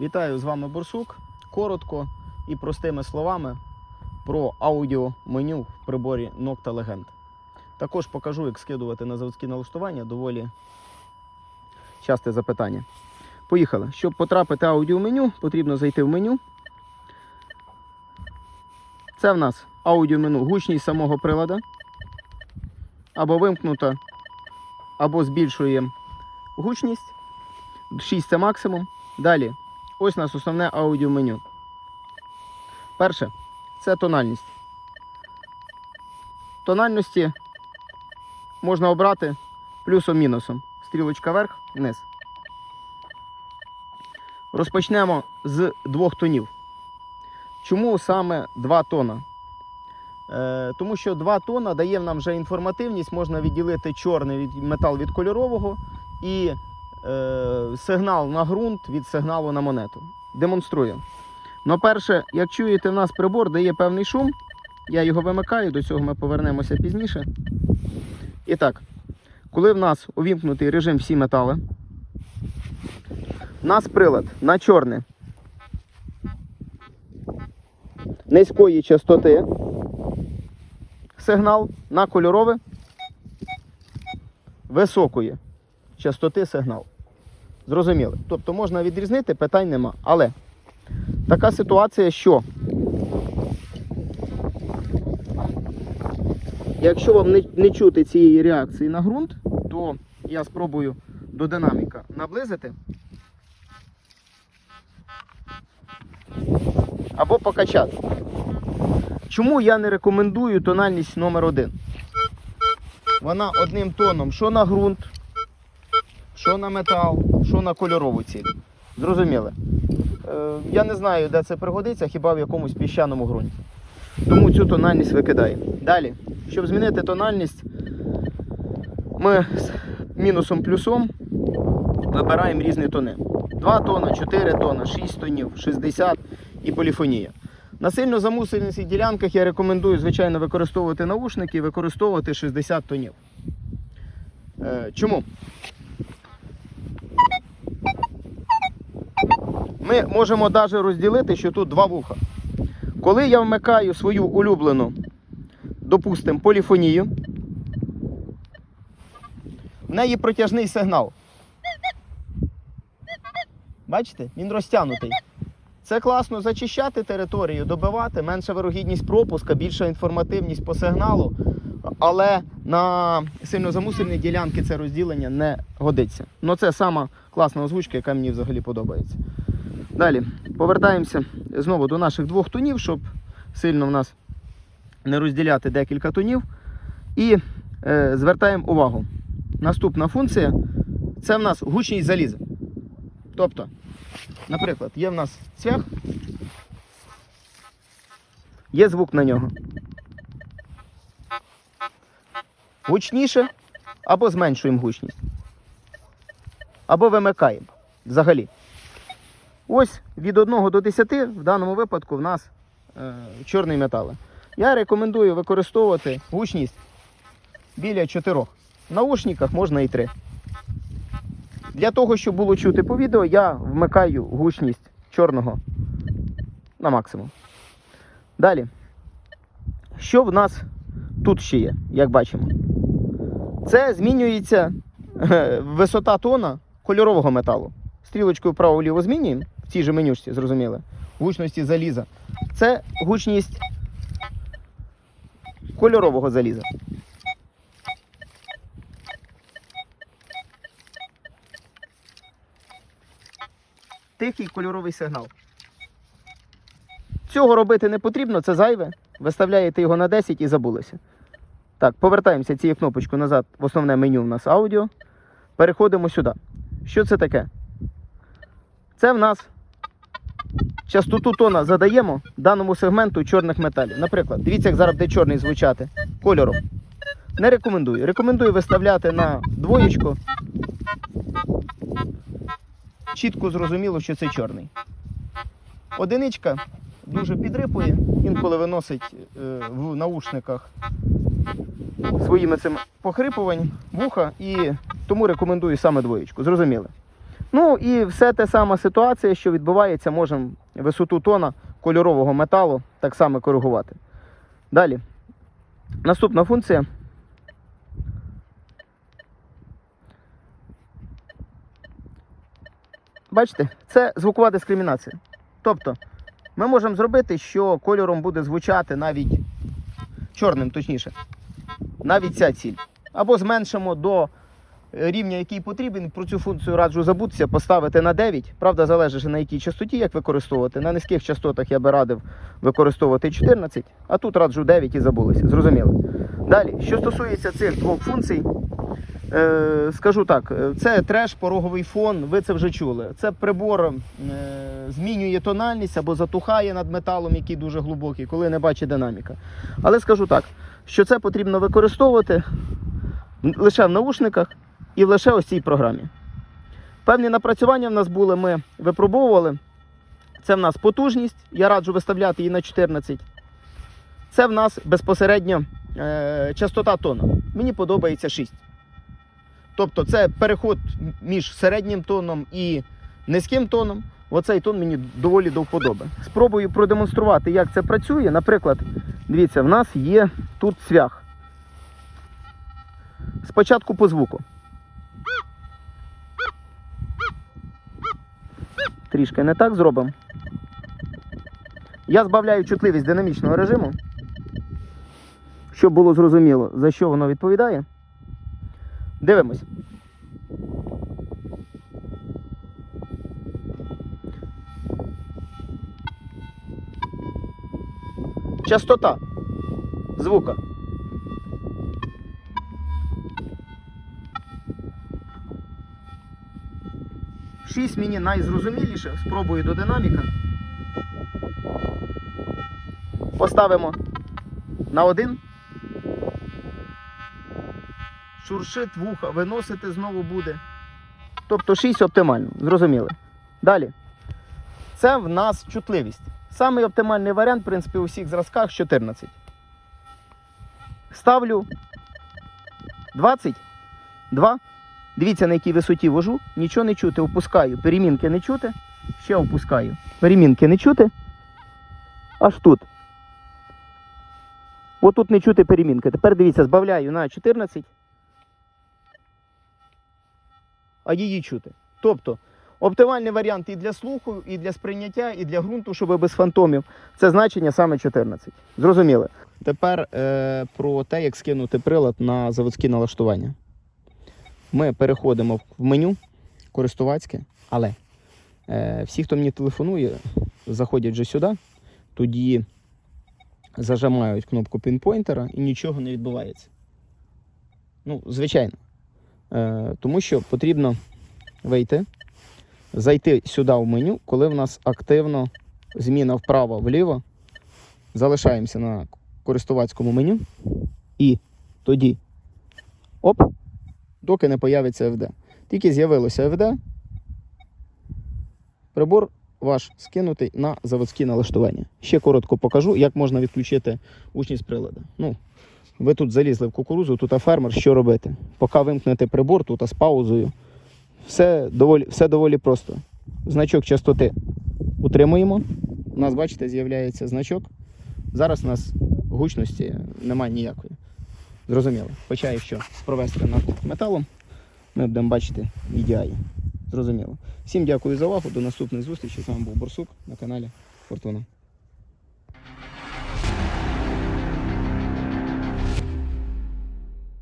Вітаю з вами Борсук. Коротко і простими словами про аудіоменю в приборі Nocta Legend. Також покажу, як скидувати на заводські налаштування. Доволі часте запитання. Поїхали. Щоб потрапити аудіоменю, потрібно зайти в меню. Це в нас аудіоменю гучність самого прилада. Або вимкнута, або збільшуємо гучність. 6 це максимум. Далі, ось у нас основне аудіоменю. Перше це тональність. Тональності можна обрати плюсом-мінусом. Стрілочка вверх, вниз. Розпочнемо з двох тонів. Чому саме два тона? Е, тому що два тона дає нам вже інформативність, можна відділити чорний від метал від кольорового і е, сигнал на ґрунт від сигналу на монету. Демонструю. Ну, перше, як чуєте, в нас прибор дає певний шум. Я його вимикаю, до цього ми повернемося пізніше. І так, коли в нас увімкнутий режим всі метали, у нас прилад на чорне низької частоти сигнал на кольорове високої частоти сигнал. Зрозуміли. Тобто можна відрізнити, питань нема. Але така ситуація, що якщо вам не, не чути цієї реакції на ґрунт, то я спробую до динаміка наблизити або покачати. Чому я не рекомендую тональність номер один? Вона одним тоном, що на ґрунт, що на метал, що на кольорову ціль. Зрозуміли? Е, я не знаю, де це пригодиться, хіба в якомусь піщаному ґрунті. Тому цю тональність викидаємо. Далі, щоб змінити тональність, ми з мінусом плюсом вибираємо різні тони. 2 тона, 4 тона, 6 тонів, 60 і поліфонія. На сильно замусених ділянках я рекомендую, звичайно, використовувати наушники і використовувати 60 тонів. Е, чому? Ми можемо навіть розділити, що тут два вуха. Коли я вмикаю свою улюблену, допустимо, поліфонію, в неї протяжний сигнал. Бачите? Він розтягнутий. Це класно зачищати територію, добивати, менша вирогідність пропуска, більша інформативність по сигналу. Але на сильно замусені ділянки це розділення не годиться. Ну це сама класна озвучка, яка мені взагалі подобається. Далі повертаємося знову до наших двох тонів, щоб сильно в нас не розділяти декілька тонів. І е, звертаємо увагу. Наступна функція це в нас гучність заліза. Тобто, наприклад, є в нас цвях, є звук на нього. Гучніше або зменшуємо гучність. Або вимикаємо взагалі. Ось від 1 до 10 в даному випадку в нас е, чорний метал. Я рекомендую використовувати гучність біля 4. В наушниках можна і 3. Для того, щоб було чути по відео, я вмикаю гучність чорного на максимум. Далі. Що в нас тут ще є, як бачимо? Це змінюється е, висота тона кольорового металу. Стрілочкою вправо-ліво змінюємо в цій же менюшці, зрозуміли. Гучності заліза. Це гучність кольорового заліза. Тихий кольоровий сигнал. Цього робити не потрібно, це зайве. Виставляєте його на 10 і забулися. Так, повертаємося цією кнопочкою назад в основне меню у нас аудіо. Переходимо сюди. Що це таке? Це в нас частоту тона задаємо даному сегменту чорних металів. Наприклад, дивіться, як зараз буде чорний звучати кольором. Не рекомендую. Рекомендую виставляти на двоєчку. Чітко зрозуміло, що це чорний. Одиничка дуже підрипує, інколи виносить е, в наушниках своїми цим похрипувань вуха і тому рекомендую саме двоєчку. Зрозуміли. Ну і все те сама ситуація, що відбувається, можемо висоту тона кольорового металу так само коригувати. Далі. Наступна функція. Бачите, це звукова дискримінація. Тобто, ми можемо зробити, що кольором буде звучати навіть чорним, точніше, навіть ця ціль. Або зменшимо до рівня, який потрібен. Про цю функцію раджу забутися, поставити на 9. Правда, залежить на якій частоті, як використовувати. На низьких частотах я би радив використовувати 14, а тут раджу 9 і забулися. Зрозуміло. Далі, що стосується цих двох функцій, е, скажу так: це треш, пороговий фон, ви це вже чули. Це прибор е, змінює тональність або затухає над металом, який дуже глибокий, коли не бачить динаміка. Але скажу так, що це потрібно використовувати лише в наушниках і лише ось цій програмі. Певні напрацювання в нас були, ми випробовували. Це в нас потужність, я раджу виставляти її на 14. Це в нас безпосередньо е, частота тона. Мені подобається 6. Тобто це переход між середнім тоном і низьким тоном. Оцей тон мені доволі до вподоби. Спробую продемонструвати, як це працює. Наприклад, дивіться, в нас є тут цвях. Спочатку по звуку. Трішки не так зробимо. Я збавляю чутливість динамічного режиму, щоб було зрозуміло, за що воно відповідає. Дивимось. Частота звука. Шість мені найзрозуміліше. Спробую до динаміка. Поставимо на один. Шуршить вуха, виносити знову буде. Тобто 6 оптимально, зрозуміли. Далі. Це в нас чутливість. Самий оптимальний варіант, в принципі, у всіх зразках 14. Ставлю 22. Дивіться, на якій висоті вожу, нічого не чути, опускаю. Перемінки не чути. Ще опускаю. Перемінки не чути. Аж тут. Отут не чути перемінки. Тепер дивіться, збавляю на 14. А її чути. Тобто, оптимальний варіант і для слуху, і для сприйняття, і для ґрунту, щоб без фантомів. Це значення саме 14. Зрозуміли? Тепер е, про те, як скинути прилад на заводські налаштування. Ми переходимо в меню користувацьке, але е, всі, хто мені телефонує, заходять вже сюди, тоді зажимають кнопку пінпойнтера і нічого не відбувається. Ну, звичайно. Е, тому що потрібно вийти, зайти сюди в меню, коли в нас активно зміна вправо-вліво. Залишаємося на користувацькому меню. І тоді оп, доки не появиться FD. Тільки з'явилося FD, прибор ваш скинутий на заводські налаштування. Ще коротко покажу, як можна відключити учність приладу. Ну, ви тут залізли в кукурузу, тут а фермер, що робити? Поки вимкнете прибор, тут а з паузою. Все доволі, все доволі просто. Значок частоти утримуємо. У нас, бачите, з'являється значок. Зараз у нас гучності немає ніякої. Зрозуміло. Хоча якщо провести над металом, ми будемо бачити VDI. Зрозуміло. Всім дякую за увагу. До наступних зустрічей. З вами був Борсук на каналі Фортуна.